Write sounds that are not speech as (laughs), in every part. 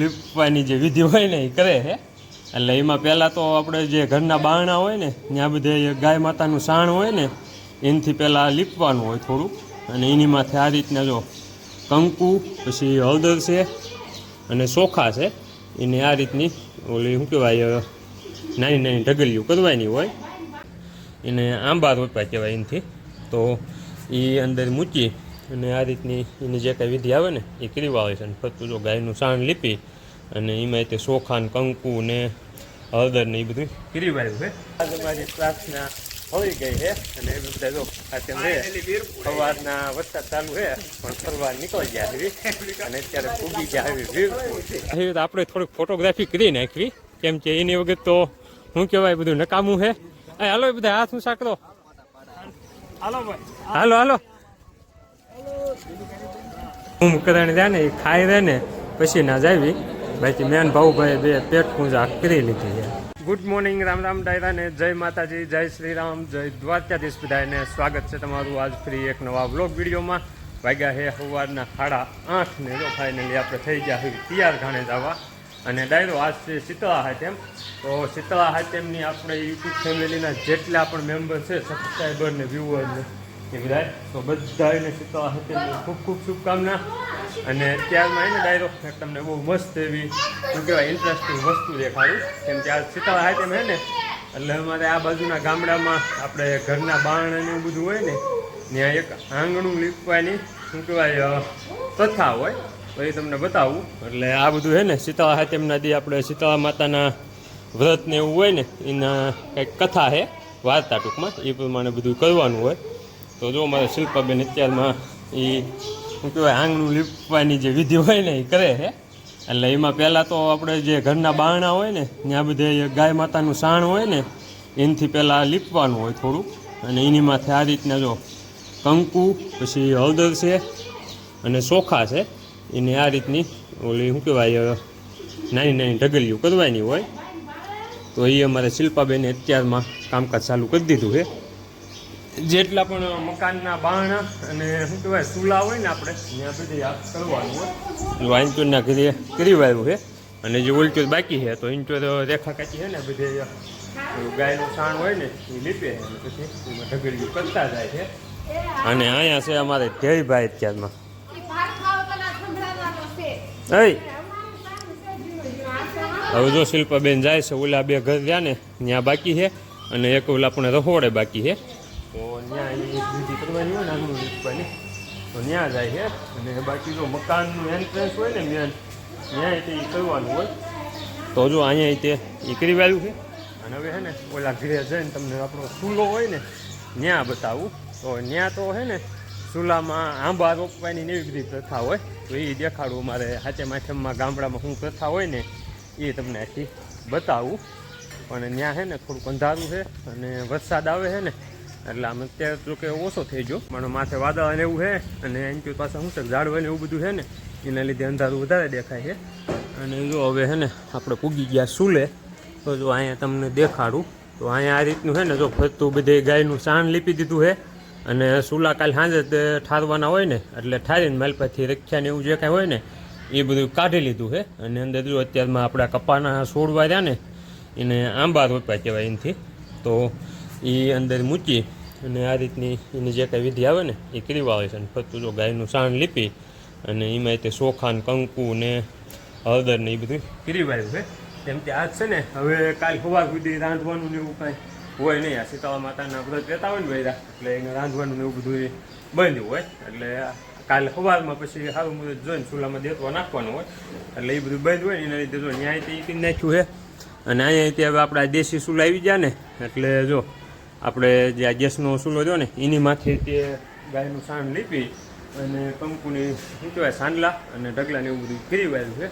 લીપવાની જે વિધિ હોય ને એ કરે છે. એટલે એમાં પહેલાં તો આપણે જે ઘરના બારણા હોય ને, ત્યાં બધે ગાય માતાનું સાણ હોય ને, એનાથી પહેલાં લીપવાનું હોય થોડું. અને એની માથે આ રીતના જો કંકુ, પછી હળદર છે, અને ચોખા છે. એને આ રીતની ઓલી શું કહેવાય નાની નાની ઢગલીઓ કરવાની હોય. એને આંબા રોપા કહેવાય એનાથી. તો એ અંદર મૂકી અને આ રીતની એની જે કાંઈ વિધિ આવે ને એ કરી વાવે છે. અને ફરતું જો ગાયનું સાણ લીપી અને એમાં તે સોખાન કંકુ ને હળદર ને એ બધું કરી વાવ્યું છે. આજુબાજુ પ્રાર્થના હોઈ ગઈ છે. અને એ બધા જો સવારના વરસાદ ચાલુ છે પણ ફરવા નીકળી ગયા આવી અને અત્યારે ફૂગી ગયા આવી આપણે થોડીક ફોટોગ્રાફી કરી નાખવી કેમ કે એની વગર તો શું કહેવાય બધું નકામું છે. એ હાલો બધા હાથ હું સાંકળો હાલો ભાઈ. હાલો હાલો. હું કરણ જાય ને એ ખાઈ રહે ને, પછી ના જાવી. બાકી મેન ભાઉભાઈ બે પેટ પૂજા કરી લીધી છે. ગુડ મોર્નિંગ રામ રામ ડાયરા ને જય માતાજી, જય શ્રી રામ જય દ્વારકાધીશ બધાને સ્વાગત છે તમારું આજ ફ્રી એક નવા બ્લોગ વિડીયોમાં. વાગ્યા હે સવારના સાડા આઠ ને જો ફાઇનલી આપણે થઈ ગયા હોય તૈયાર ઘાણે જવા અને ડાયરો આજ છે શીતળા હાટેમ તો શીતળા હાટેમની આપણે યુટ્યુબ ફેમિલીના જેટલા પણ મેમ્બર છે સબસ્ક્રાઈબર ને વ્યૂઅર ને એ બધા તો બધાને શીતળા હાટેમની ખૂબ ખૂબ શુભકામના. અને ત્યારમાં એને ડાયરો તમને બહુ મસ્ત એવી, શું કહેવાય ઇન્ટરેસ્ટિંગ વસ્તુ દેખાડું. કેમ કે આ શીતળા હાટેમ હે ને, એટલે અમારે આ બાજુના ગામડામાં આપણે ઘરના બાણ અને એવું બધું હોય ને, ત્યાં એક આંગણું લીપવાની, શું કહેવાય પ્રથા હોય. તો એ તમને બતાવું. એટલે આ બધું છે ને શીતળા હાથેમના દી આપણે શીતળા માતાના વ્રત ને એવું હોય ને, એના કંઈક કથા છે વાર્તા ટૂંકમાં, એ પ્રમાણે બધું કરવાનું હોય. તો જો મારે શિલ્પાબેન અત્યારમાં એ, શું કહેવાય, આંગણું લીપવાની જે વિધિ હોય ને એ કરે છે. એટલે એમાં પહેલાં તો આપણે જે ઘરના બારણા હોય ને, ત્યાં બધે ગાય માતાનું સાણ હોય ને, એનાથી પહેલાં લીપવાનું હોય થોડું. અને એની માથે આ રીતના જો કંકુ, પછી હળદર છે, અને ચોખા છે. એને આ રીતની ઓલી, શું કહેવાય નાની નાની ઢગલીઓ કરવાની હોય. તો એ અમારે શિલ્પાબેને અત્યારમાં કામકાજ ચાલુ કરી દીધું છે. જેટલા પણ મકાનના બારણા અને શું કહેવાય ચૂલા હોય ને આપણે ત્યાં બધી આ કરવાનું હોય. જો કરી કરી વાયું છે અને જે ઉલચોર બાકી છે તો ઇંચોર રેખા કાચી છે ને બધે ગાયનું છાણ હોય ને એ લીપે છે. અને પછી એમાં ઢગલીઓ કરતા જાય છે. અને અહીંયા છે અમારે ધ્યેયભાઈ અત્યારમાં. હવે જો શિલ્પાબેન જાય છે ઓલા બે ઘર રહ્યા ને ત્યાં બાકી છે અને એક ઓલા પણ રહોડે બાકી છે. તો ત્યાં એ વિધિ કરવાની હોય ને આનું લીપવાની તો ત્યાં જાય છે અને બાકી જો મકાનનું એન્ટ્રન્સ હોય ને મેન ત્યાં તે કરવાનું હોય. તો જો અહીંયા તે એ કરી છે. અને હવે છે ને ઓલા ઘરે જઈને તમને આપણો ચૂલો હોય ને ત્યાં બતાવું. તો ત્યાં તો છે ને ચૂલામાં આંબા રોપવાની એવી બધી પ્રથા હોય. તો એ દેખાડવું મારે હાથે માથેમાં ગામડામાં શું પ્રથા હોય ને એ તમને આથી બતાવું. પણ ત્યાં છે ને થોડુંક અંધારું છે અને વરસાદ આવે છે ને એટલે આમ અત્યારે તો કે ઓછો થઈ ગયો. પણ માથે વાદળ ને એવું છે, અને એની પાસે શું છે ઝાડવા ને એવું બધું છે ને, એના લીધે અંધારું વધારે દેખાય છે. અને જો હવે છે ને, આપણે પૂગી ગયા સુલે, તો જો અહીંયા તમને દેખાડું. તો અહીંયા આ રીતનું છે ને, જો ફરતું બધે ગાયનું સાણ લીપી દીધું છે, અને સુલા કાલ સાંજે ઠારવાના હોય ને, એટલે ઠારીને માલપાથી રખ્યા ને એવું જે કાંઈ હોય ને, એ બધું કાઢી લીધું છે. અને અંદર જો અત્યારમાં આપણા કપાના છોડવા રહ્યા ને, એને આંબા રોપ્યા કહેવાય એનાથી. તો એ અંદર મૂકી અને આ રીતની એની જે કાંઈ વિધિ આવે ને, એ કરી આવે છે. અને ફરતું જો ગાયનું સાણ લીપી અને એમાં તે સોખાન કંકુ ને હળદર ને એ બધું કરી વાવ્યું છે. કેમ કે આજ છે ને, હવે કાલ સવાર સુધી રાંધવાનું ને એવું કાંઈ હોય નહીં. આ સીતાવા માતાના વ્રત રહેતા હોય ને ભાઈ એટલે એને રાંધવાનું ને એવું બધું બંધ હોય. એટલે કાલે સવારમાં પછી સારું મુહૂર્ત જોઈને ચૂલામાં દેતવા નાખવાનું હોય, એટલે એ બધું બંધ હોય ને એના લીધે જો ન્યાય તે નાખ્યું છે. અને અહીંયા હવે આપણા દેશી ચૂલા આવી ગયા ને, એટલે જો આપણે જે આ ગેસનો ચૂલો જો ને, એની માથે તે ગાયનું સાણ લીપી અને કંકુની શું કહેવાય સાંડલા અને ઢગલાને એવું બધું કરી વાળ્યું છે.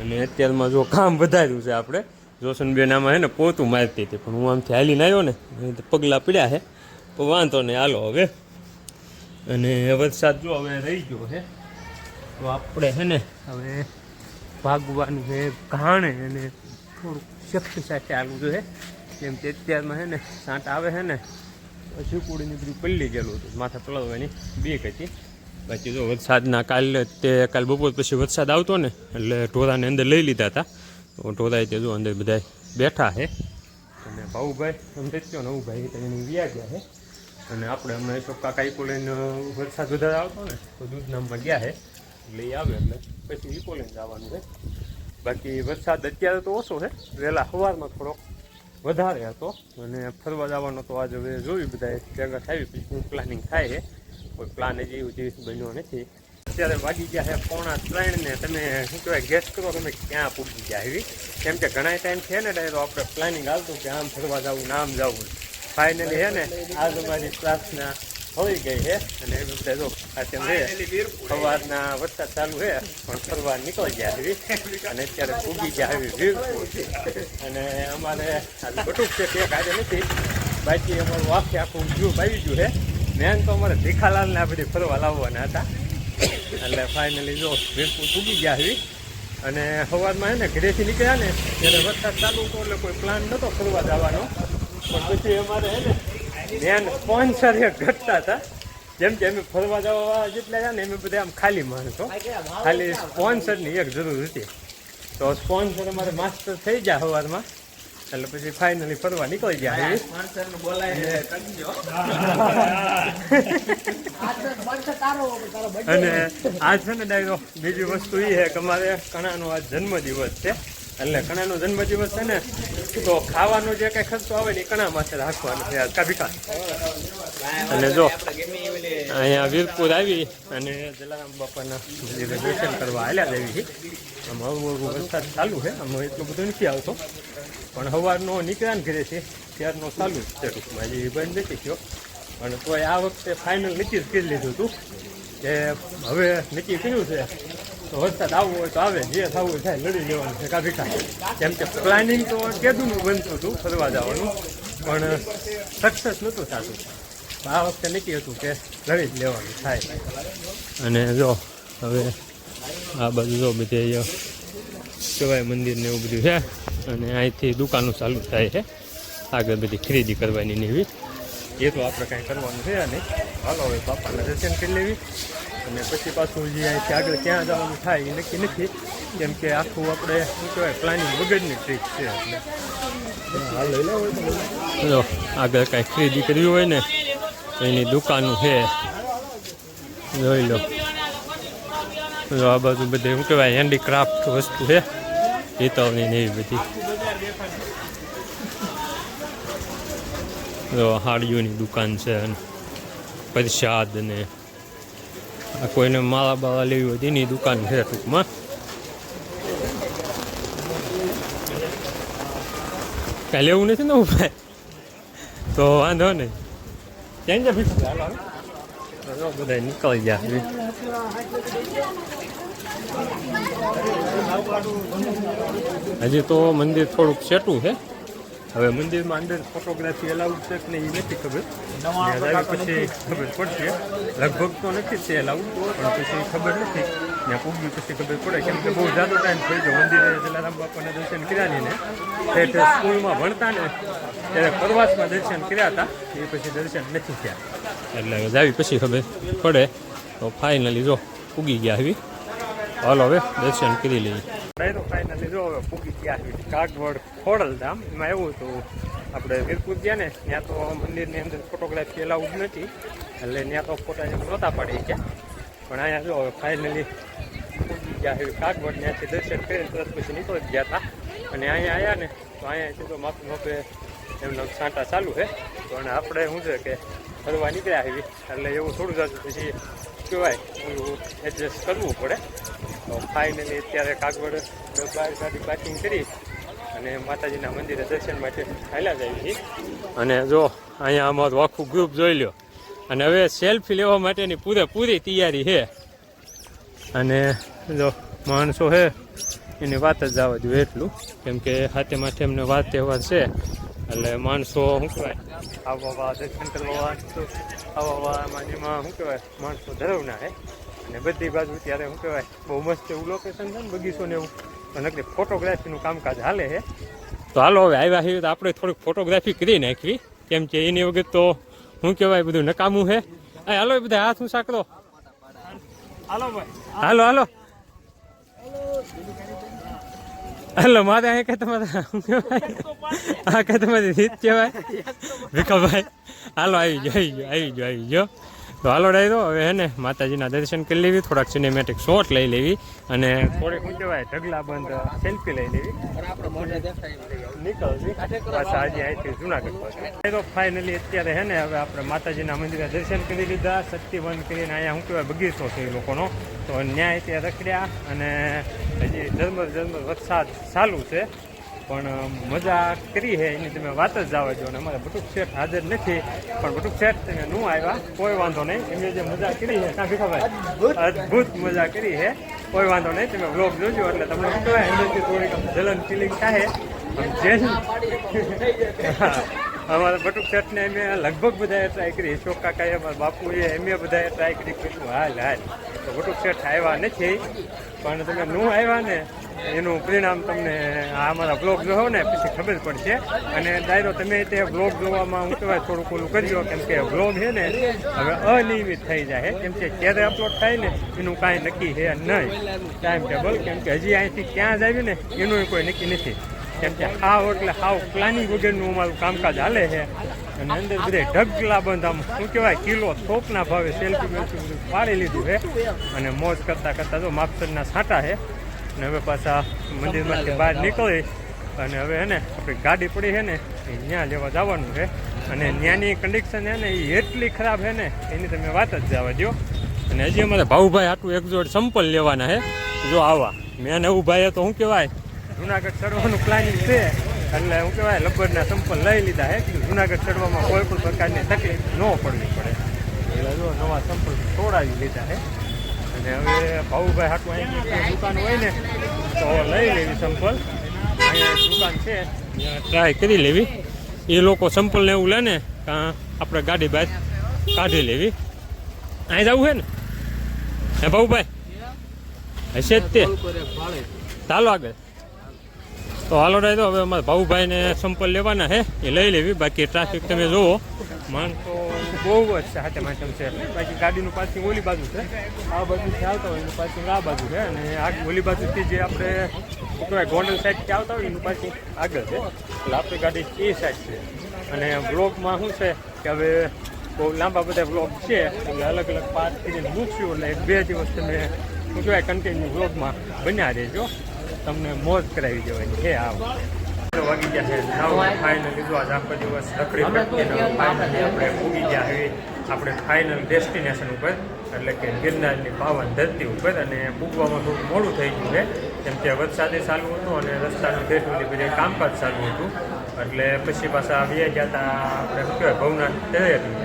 અને અત્યારમાં જો કામ વધાર્યું છે આપણે, જોશનબેન આમાં હે ને પોતું મારતી હતી, પણ હું આમથી હાલીને આવ્યો ને પગલાં પડ્યા છે. તો વાંધો નહીં, હાલો હવે. અને વરસાદ જો હવે રહી ગયો છે, તો આપણે છે ને હવે ભાગવાનું છે, ઘાણે અને થોડુંક શક્તિ સાથે હાલવું જોઈએ કેમ કે અત્યારમાં છે ને સાંટ આવે છે ને શીકુડીની બધું પલ્લી ગયેલું હતું. માથા પલળવાની બીક હતી. બાકી જો વરસાદના કાલે તે કાલ બપોર પછી વરસાદ આવતો ને, એટલે ઢોરાને અંદર લઈ લીધા હતા. તો ઢોરાએ તે જો અંદર બધા બેઠા છે અને ભાઉભાઈ સમજે જ ને ભાઈ તો એને વ્યા ગયા છે અને આપણે હમણાં તો કાકા ઈકો લઈને વરસાદ વધારે આવતો ને, તો દૂધનામમાં ગયા છે એટલે એ આવે એટલે પછી ઈકો લઈને જવાનું છે બાકી વરસાદ અત્યારે તો ઓછો છે વહેલા સવારમાં થોડોક વધારે હતો. અને ફરવા જવાનો તો આજે હવે જોયું બધા ભેગા થાય પછી પ્લાનિંગ થાય કોઈ પ્લાન જ એવું જેવી બન્યો નથી. અત્યારે વાગી ગયા છે પોણા ત્રણ ને તમે શું કહેવાય ગેસ કરો તમે ક્યાં પૂગી ગયા એવી કેમ કે ઘણા ટાઈમ છે ને તો આપણે પ્લાનિંગ આવતું કે આમ ફરવા જવું આમ જવું. ફાઇનલી છે ને, આજ અમારી પ્રાર્થના હોઈ ગઈ છે. અને એ બધા જો અત્યારે છે. સવારના વરસાદ ચાલુ છે, પણ ફરવા નીકળી ગયા એવી અને અત્યારે પૂગી ગયા આવી વીરપુર અને અમારે આજે બટુક છે તે કાઢે નથી. બાકી અમારું આખે આખું ગ્રુપ આવી ગયું છે. મેન તો અમારે ભીખાલાલને આ બધી ફરવા લાવવાના હતા. એટલે ફાઇનલી જો વીરપુર પૂગી ગયા આવી અને સવારમાં એને ઘરેથી નીકળ્યા ને, ત્યારે વરસાદ ચાલુ હતો એટલે કોઈ પ્લાન નહોતો ફરવા જવાનો. પણ પછી અમારે છે ને મેન સ્પોન્સર ઘટતા હતા. જેમ કે અમે ફરવા જવા જેટલા છે ને અમે બધા આમ ખાલી માણસો ખાલી સ્પોન્સરની એક જરૂર હતી. તો સ્પોન્સર અમારે માસ્ટર થઈ ગયા સવારમાં એટલે પછી ફાઇનલી ફરવા નીકળી ગયા અને (laughs) આ છે ને ડાયરો બીજી વસ્તુ એ છે કે અમારે કણાનો આ જન્મદિવસ છે. એટલે કણાનો જન્મદિવસ છે ને, તો ખાવાનો જે કઈ ખર્ચો આવે ને કણા માથે રાખવાનો છે આજ કાભિકા અને જો, અહીંયા વીરપુર આવી અને જલારામ બાપાના મંદિરે કરવા હાલ્યા દેવી છે. આમ હવું વરસાદ ચાલુ છે, આમ એટલો બધો નથી આવતો. પણ સવારનો નીકળ્યા ઘરે છે, ત્યારનો ચાલુ છે. ટૂંકમાં હજી બંધ નથી થયો. પણ તોય આ વખતે ફાઇનલ નક્કી જ કરી લીધું હતું કે હવે નક્કી કર્યું છે તો વરસાદ આવવો હોય તો આવે. જે થવું હોય થાય લડી લેવાનું છે કાફી કાંઈ કેમ કે પ્લાનિંગ તો કેદુનું બનતું હતું ફરવા જવાનું. પણ સક્સેસ નહોતું થતું. આ વખતે નક્કી હતું કે લડી જ લેવાનું થાય. અને જો હવે આ બાજુ જો બધે કહેવાય મંદિર ને એવું બધું છે અને અહીંથી દુકાનો ચાલુ થાય છે. આગળ બધી ખરીદી કરવાની ને એવી. એ તો આપણે કાંઈ કરવાનું છે નહીં. હાલો હવે બાપાને દર્શન કરી લેવી. અને પછી પાછું જે અહીંથી આગળ ક્યાં જવાનું થાય એ નક્કી નથી. કેમ કે આખું આપણે, શું કહેવાય પ્લાનિંગ વગરની ટ્રીપ છે જો, આગળ કાંઈ ખરીદી કરવી હોય ને એની દુકાનો છે. જોઈ લો. જો, આ બાજુ બધે, શું કહેવાય હેન્ડીક્રાફ્ટ વસ્તુ છે. પિત્તળની ને એવી બધી. જો, હાડીઓની દુકાન છે અને પ્રસાદ ને આ કોઈને માળા બાળા લેવી હોય તેની દુકાન છે ટૂંકમાં. કાંઈ લેવું નથી ને ભાઈ? તો વાંધો નહીં. ક્યાં જા બધા નીકળી ગયા હજી તો મંદિર થોડુંક સેટું છે. હવે મંદિરમાં અંદર ફોટોગ્રાફી અલાઉડ છે કે નહીં એ નથી ખબર. ત્યાં આવી પછી ખબર પડશે. લગભગ તો નથી જ તે અલાઉડ પણ પછી ખબર નથી. ત્યાં પૂગી પછી ખબર પડે કેમ કે બહુ જાદો ટાઈમ થઈ ગયો. મંદિરે જલારામ બાપાના દર્શન કર્યા નહીં ને. ઠેઠ સ્કૂલમાં ભણતા ને ત્યારે પ્રવાસમાં દર્શન કર્યા હતા. એ પછી દર્શન નથી થયા. એટલે હવે જાવી પછી ખબર પડે. તો ફાઇનલી જો પૂગી ગયા આવી હાલો હવે દર્શન કરી લઈએ. ડાયરો ફાઇનલી જો હવે પૂગી ગયા છે કાગવડ ખોડલ ધામ, એમાં એવું હતું, આપણે વીરપુર ગયા ને, ત્યાં તો મંદિરની અંદર ફોટોગ્રાફી એલાઉડ નથી, એટલે ત્યાં તો ફોટા નહોતા પાડી ગયા પણ અહીંયા જો હવે ફાઇનલી પૂગી ગયા છે કાગવડ ત્યાંથી દર્શન કરીને તરત પછી નીકળી ગયા હતા. અને અહીંયા આવ્યા ને, તો અહીંયા સીધો માપે માપે એમનો સાંટા ચાલુ છે. પણ આપણે શું છે કે ફરવા નીકળ્યા આવી એટલે એવું થોડું જ પછી કહેવાય એડજસ્ટ કરવું પડે. તો ફાઇનલી અત્યારે કાગવડ બહાર ગાડી પાર્કિંગ કરી અને માતાજીના મંદિરે દર્શન માટે ચાલ્યા જાય છે. અને જો અહીંયા અમારું આખું ગ્રુપ જોઈ લ્યો. અને હવે સેલ્ફી લેવા માટેની પૂરેપૂરી તૈયારી છે. અને જો માણસો છે, એની વાત જ આવવા જોઈએ એટલું. કેમ કે હાથે માથે એમને વાત તહેવાર છે, એટલે માણસો શું કહેવાય? આવવા દર્શન કરવા આવવામાં એમાં શું કહેવાય? માણસો ધરવના છે. અને બધી બાજુ ત્યારે શું કહેવાય બહુ મસ્ત એવું લોકેશન છે ને બગીચો ને એવું. અને એટલે ફોટોગ્રાફીનું કામકાજ હાલે છે તો હાલો હવે આવ્યા છીએ તો આપણે થોડીક ફોટોગ્રાફી કરી નાખવી. કેમ કે એની વગર તો શું કહેવાય બધું નકામું છે હાલો બધા હાથ શું સાંકળો હાલો ભાઈ. હાલો હાલો. હાલો મારે અહીં કે તમારે શું કહેવાય? આ કે તમારી રીત કહેવાય? ભીખાભાઈ હાલો આવી ગયો આવી ગયો આવી ગયો આવી ગયો તો હાલો ડાય હવે હે ને માતાજીના દર્શન કરી લેવી, થોડાક સિનેમેટિક શોટ લઈ લેવી અને થોડીક શું કહેવાય, ઢગલા બંધ સેલ્ફી લઈ લેવી. નીકળવી જુનાગઢ તો ફાઇનલી અત્યારે હે ને હવે આપણે માતાજીના મંદિરે દર્શન કરી લીધા શક્તિ બંધ કરીને અહીંયા શું કહેવાય, બગીચો છે એ લોકોનો. તો ન્યાય ત્યાં રખડ્યા અને હજી ઝરમર ઝરમર વરસાદ ચાલુ છે. પણ મજા કરી છે એની તમે વાત જ જવા જો અને અમારા બટુક શેઠ હાજર નથી પણ બટુક શેઠ તમે નું આવ્યા કોઈ વાંધો નહીં. એમને જે મજા કરી છે કાં ભીખાભાઈ? અદ્ભુત. મજા કરી છે કોઈ વાંધો નહીં તમે વ્લોગ જોજો એટલે તમને શું કહેવાય અંદરથી થોડીક જલન ફિલિંગ થાય. જેલ અમારા બટુક શર્ટને અમે લગભગ બધાએ ટ્રાય કરી. અશોક કાકાએ, અમારા બાપુએ, એમે બધાએ ટ્રાય કરી. કીધું, હાલ હાલ. તો બટુક શર્ટ આવ્યા નથી, પણ તમે નું આવ્યા ને, એનું પરિણામ તમને આ અમારા બ્લોગ જોવો ને, પછી ખબર પડશે. અને ડાયરો તમે તે બ્લોગ જોવામાં હું કહેવાય થોડુંક ઓલું કરજો, કેમ કે બ્લોગ છે ને, હવે અનિયમિત થઈ જાય કેમ કે ક્યારે અપલોડ થાય ને, એનું કાંઈ નક્કી છે નહીં. ટાઈમ ટેબલ કેમ કે હજી અહીંથી ક્યાં જ આવ્યું ને, એનું કોઈ નક્કી નથી. કેમ કે હાવ એટલે હાવ પ્લાનિંગ વગરનું અમારું કામકાજ હાલે છે. અને અંદર બધે ઢગલા બંધ આમ શું કહેવાય, કિલો થોપના ભાવે સેલ્ફી બેલ્ફી બધું પાડી લીધું છે. અને મોજ કરતાં કરતાં જો માપસરના છાંટા છે. અને હવે પાછા મંદિરમાંથી બહાર નીકળી. અને હવે હે ને, આપણી ગાડી પડી છે ને, એ ત્યાં લેવા જવાનું છે. અને ત્યાંની કન્ડિશન છે ને, એ એટલી ખરાબ છે ને, એની તમે વાત જ જવા દો અને હજી અમારે ભાઉભાઈ આટલું એક જોડ સંપલ લેવાના છે. જો આવા, મેં ને ભાઈએ તો શું કહેવાય જુનાગઢ ચડવાનું પ્લાનિંગ છે. એટલે શું કહેવાય લબ્બરના સંપલ લઈ લીધા હે જુનાગઢ ચડવામાં કોઈ પણ પ્રકારની તકલીફ ન પડવી પડે. એટલે જો નવા સંપલ તોડાવી લીધા છે. અને હવે ભાઉભાઈ હાટું અહીંયા દુકાન હોય ને, તો લઈ લેવી સંપલ. અહીંયા દુકાન છે. ટ્રાય કરી લેવી. એ લોકો સંપલને એવું લે ને આપણે ગાડી બાદ કાઢી લેવી. અહીં જવું છે ને? હે ભાઉભાઈ? હશે જ તે. ચાલો આગળ. તો હાલો ડાય તો હવે અમારા ભાઉભાઈને સંપલ લેવાના છે. એ લઈ લેવી. બાકી ટ્રાફિક તમે જુઓ તો બહુ જ હાથે માધ્યમ છે. બાકી ગાડીનું પાર્કિંગ ઓલી બાજુ છે. આ બાજુથી આવતા હોય એનું પાર્કિંગ આ બાજુ છે. અને આ ઓલી બાજુથી જે આપણે શું કહેવાય ગોંડલ સાઈડથી આવતા હોય એનું પાર્કિંગ આગળ છે. એટલે આપણી ગાડી એ સાઈડ છે. અને બ્લોકમાં શું છે કે હવે બહુ લાંબા બધા વ્લોગ છે. એટલે અલગ અલગ પાર્ટ કરીને મૂકશું, એટલે બે દિવસ તમે શું કહેવાય કન્ટિન્યુ બ્લોગમાં બન્યા રહેજો. તમને મોજ કરાવી દેવાની છે આ વાગી ગયા છે ફાઇનલ જો આજ આખો દિવસ રખડી પડીને ફાઇનલી આપણે ઉગી ગયા હવે આપણે ફાઇનલ ડેસ્ટિનેશન ઉપર એટલે કે ગિરનારની પાવન ધરતી ઉપર અને પૂગવામાં થોડું મોડું થઈ ગયું છે. કેમ કે વરસાદે ચાલુ હતું અને રસ્તાનું દેશ બધી બધે કામકાજ ચાલુ હતું. એટલે પછી પાછા આવ્યા ગયા હતા આપણે શું કહેવાય ભવનાથ તૈયારી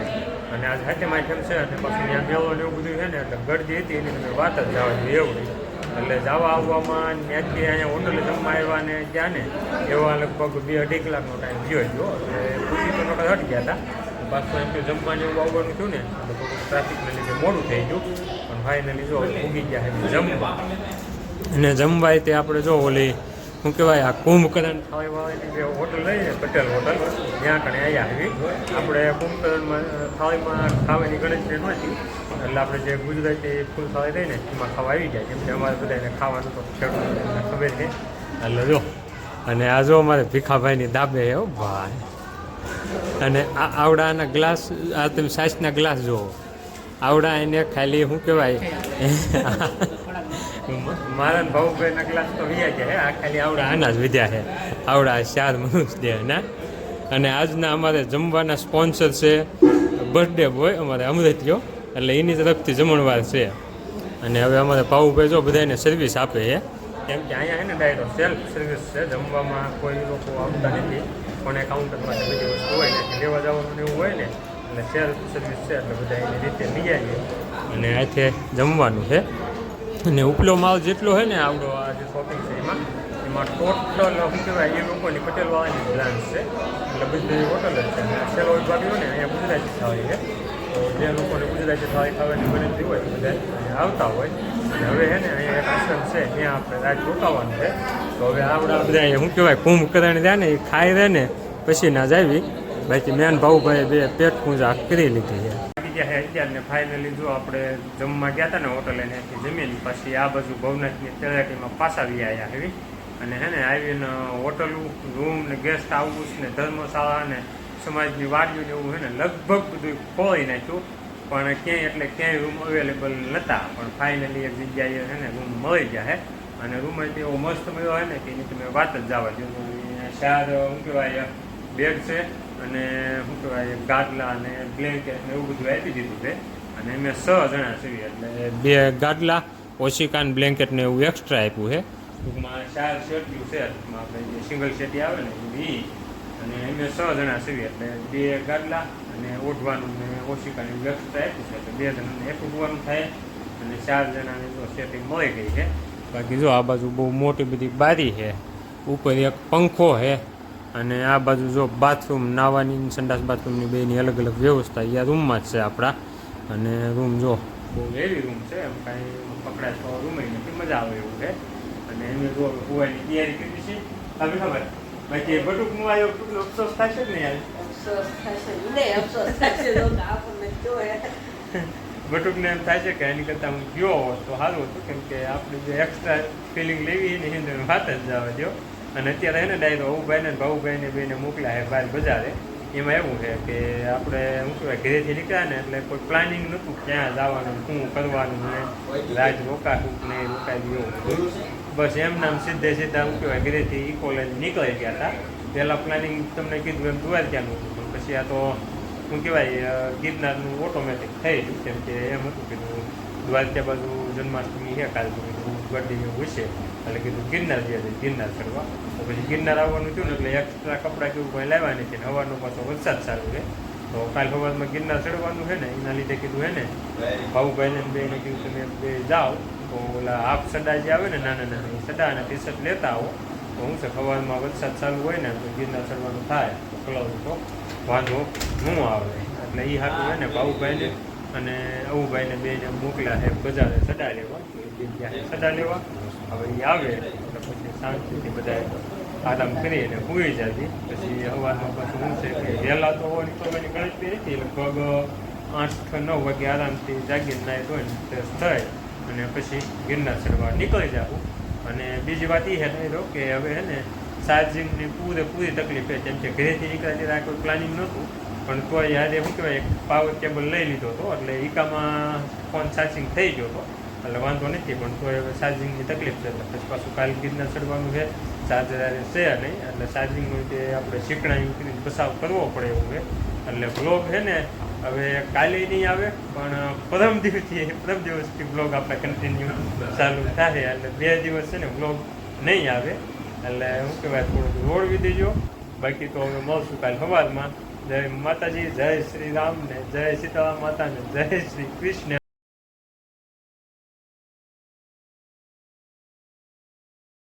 અને આજ હાથે માધ્યમ છે અને પછી ત્યાં મેળો ને એવું બધું છે ને એટલે ગરદી હતી એની વાત જ જવા જોઈએ એવું એટલે જવા આવવામાં ત્યાંથી અહીંયા હોટલે જમવા આવ્યા ને ત્યાં ને એવા લગભગ બે અઢી કલાકનો ટાઈમ ગયો ગયો એટલે તો હટ ગયા હતા. પાછું એમ કે જમવાનું એવું આવવાનું થયું ને એટલે થોડુંક ટ્રાફિકને લીધે મોડું થઈ ગયું. પણ ફાઇનલી જો ઉગી ગયા છે જમવા. અને જમવાય તે આપણે જો ઓલી, શું કહેવાય, આ કુંભકરણ થાળીવાળાની જે હોટલ લઈએ પટેલ હોટલ, ત્યાં કણે અહીંયા આવી આપણે કુંભકરણમાં થાળીમાં ખાવાની ગણતરી નહોતી. એટલે આપણે જે ગુજરાતી ફૂલ થાળી રહી ને એમાં ખાવા આવી જાય. કેમ કે અમારે બધાને ખાવાનું તો ખેડૂત ખબર છે. એટલે જો. અને આ જો અમારે ભીખાભાઈની દાબે હે ભાઈ. અને આ આવડાના ગ્લાસ આ તમે સાસના ગ્લાસ જુઓ. આવડા એને ખાલી શું કહેવાય? મારા ભાઉભાઈના ક્લાસ તો વિયા છે હે આ ખાલી આવડા. આના જ વિદ્યા છે. આવડા ચાર મનુષ્ય ના? અને આજના અમારે જમવાના સ્પોન્સર છે બર્થડે બોય અમારે અમૃતિયો એટલે એની તરફથી જમણવાર છે. અને હવે અમારે ભાઉભાઈ જો બધાને સર્વિસ આપે છે. કેમ કે અહીંયા છે ને ડાયરો સેલ્ફ સર્વિસ છે. જમવામાં કોઈ લોકો આવતા નથી. પણ એ કાઉન્ટર બધી વસ્તુ હોય ને લેવા જવાનું એવું હોય ને એટલે સેલ્ફ સર્વિસ છે એટલે બધા એની રીતે લઈ આવીએ અને આથી જમવાનું છે. અને ઉપલો માલ જેટલો છે ને આવડો આ જે શોપિંગ છે એમાં એમાં ટોટલ શું કહેવાય એ લોકોની પટેલવાળાની બ્રાન્ચ છે. એટલે બધી હોટલ જ છે. અને સેલ સેલો વિભાગ ને અહીંયા ગુજરાતી થાળી છે. તો જે લોકોને ગુજરાતી થાળી ખાવાની ગણતરી હોય બધા આવતા હોય. હવે છે ને અહીંયા એક આશ્રમ છે, ત્યાં આપણે રાત રોકાવાનું છે. તો હવે આવડા બધા શું કહેવાય, કુંભ કરણ જાય ને, એ ખાઈ રહે ને, પછી ના જાવી. બાકી મેન ભાઉભાઈ બે પેટ પૂજા કરી લીધી છે. અત્યારને ફાઇનલી જો આપણે જમવા ગયા હતા ને હોટલે ને ત્યાંથી જમીન પછી આ બાજુ ભવનાથની તળાટીમાં પાછા વી આવ્યા આવી અને હે ને આવીને હોટલું રૂમ ને ગેસ્ટ હાઉસ ને ધર્મશાળા ને સમાજની વાડીઓ ને એવું છે ને, લગભગ બધું ખોઈ નાખ્યું. પણ ક્યાંય એટલે ક્યાંય રૂમ અવેલેબલ નહોતા પણ ફાઇનલી એક જગ્યાએ છે ને રૂમ મળી છે અને રૂમ જ એવો મસ્ત મળ્યો હોય ને કે એની તમે વાત જ જવા દો ચાર, શું કહેવાય, બેડ છે અને શું કહેવાય ગાદલા અને બ્લેન્કેટ ને એવું બધું આપી દીધું છે. અને અમે છ જણા છીએ એટલે બે ગાદલા ઓશિકાન બ્લેન્કેટ ને એવું એક્સ્ટ્રા આપ્યું છે. ટૂંકમાં ચાર શેટીયું છે. આપણે જે સિંગલ શેટી આવે ને, એ અને અમે છ જણા છીએ એટલે બે ગાદલા અને ઓઢવાનું ને ઓશિકાની વ્યવસ્થા આપી છે. એટલે બે જણાને એક ઉઠવાનું થાય અને ચાર જણાને જો સેટિંગ મળી ગઈ છે. બાકી જો આ બાજુ બહુ મોટી બધી બારી છે, ઉપર એક પંખો છે અને આ બાજુ જો બાથરૂમ નાવાની સંડાસ બાથરૂમની બેની અલગ અલગ વ્યવસ્થા એ આ રૂમમાં જ છે આપણા. અને રૂમ જો બહુ હેવી રૂમ છે, એમ કાંઈ પકડાય તો રૂમ નથી, મજા આવે એવું છે. અને એમ જો કુવાની તૈયારી કરી છે. તમને ખબર? બાકી બટુકનું આવ્યો ટૂંકનો અફસોસ થશે જ ને યાર. અફસોસ થશે નહીં અફસોસ થશે તો આપણને જોયે બટુકને એમ થાય છે કે એની કરતાં હું ગયો હોત તો સારું હતું કેમ કે આપણે જે એક્સ્ટ્રા ફિલિંગ લેવી એની અંદર વાત જ જવા દો અને અત્યારે એને ડાયરો ભાઈને ને ભાઉભાઈને બેને મોકલ્યા છે બહાર બજારે. એમાં એવું છે કે આપણે શું કહેવાય ઘરેથી નીકળ્યા ને એટલે કોઈ પ્લાનિંગ નહોતું ક્યાં જવાનું શું કરવાનું ને રાજ રોકાશું ને રોકાય એવું. બસ એમ નામ સીધે સીધા હું કહેવાય. ઘરેથી ઈ કોલેજ નીકળી ગયા હતા પહેલાં પ્લાનિંગ તમને કીધું એમ દ્વારકાનું હતું. પણ પછી આ તો શું કહેવાય ગિરનારનું ઓટોમેટિક થઈ ગયું. કેમ કે એમ હતું કીધું દ્વારકા બાજુ જન્માષ્ટમી છે કાલ તો કીધું એવું હશે એટલે કીધું ગિરનાર ગયા ગિરનાર ચડવા તો પછી ગિરનાર આવવાનું થયું ને એટલે એક્સ્ટ્રા કપડાં કેવું કોઈ લાવ્યા નથી ને હવાનો પાછો વરસાદ સારું છે. તો કાલ સવારમાં ગિરનાર ચડવાનું છે ને એના લીધે કીધું હે ને ભાઉભાઈને ને બેને કીધું તમે બે જાઓ. તો ઓલા હાફ સડા જે આવે ને નાના નાના સડા અને ટી શર્ટ લેતા આવો. તો હું છે, સવારમાં વરસાદ ચાલુ હોય ને, તો ગીરના ચડવાનું થાય. તો કલાવ તો વાંધો ન આવે. એટલે એ હાથું હોય ને ભાઉભાઈને અને અવુભાઈને બેને મોકલ્યા છે, બજારે સડા લેવા. સડા લેવા. હવે એ આવે, એટલે પછી શાંતિથી બધા આરામ કરી અને પૂરી જતી પછી સવારમાં પાછું હું છે કે વહેલા તો નીકળવાની ગણતરી નથી, લગભગ આઠ, નવ વાગે આરામથી જાગીને નાઈ ધોઈને ફ્રેશ થઈ અને પછી ગિરનાર ચડવા નીકળી જાવું અને બીજી વાત એ નહીં કે હવે છે ને ચાર્જિંગની પૂરેપૂરી તકલીફ છે. કેમ કે ઘરેથી નીકળ્યા ત્યારે કોઈ પ્લાનિંગ નહોતું. પણ તોય યારે શું કહેવાય, એક પાવર કેબલ લઈ લીધો હતો, એટલે ઈકામાં ફોન ચાર્જિંગ થઈ ગયો હતો. એટલે વાંધો નથી, પણ તોય હવે ચાર્જિંગની તકલીફ છે. એટલે પછી પાછું કાલ ગિરનાર ચડવાનું છે. ચાર્જર છે નહીં, એટલે ચાર્જિંગનું જે આપણે શીકણા બસાવ કરવો પડે એવું છે. એટલે બ્લોગ છે ને હવે કાલે નહીં આવે, પણ પરમ દિવસથી પરમ દિવસથી બ્લોગ આપણે કન્ટિન્યુ ચાલુ થાય. એટલે બે દિવસ છે ને બ્લોગ નહીં આવે. એટલે શું કહેવાય થોડુંક રોડવી દેજો. બાકી તો હવે મળશું કાલે સવારમાં જય માતાજી, જય શ્રી રામ ને જય સીતારામ માતા ને જય શ્રી કૃષ્ણ.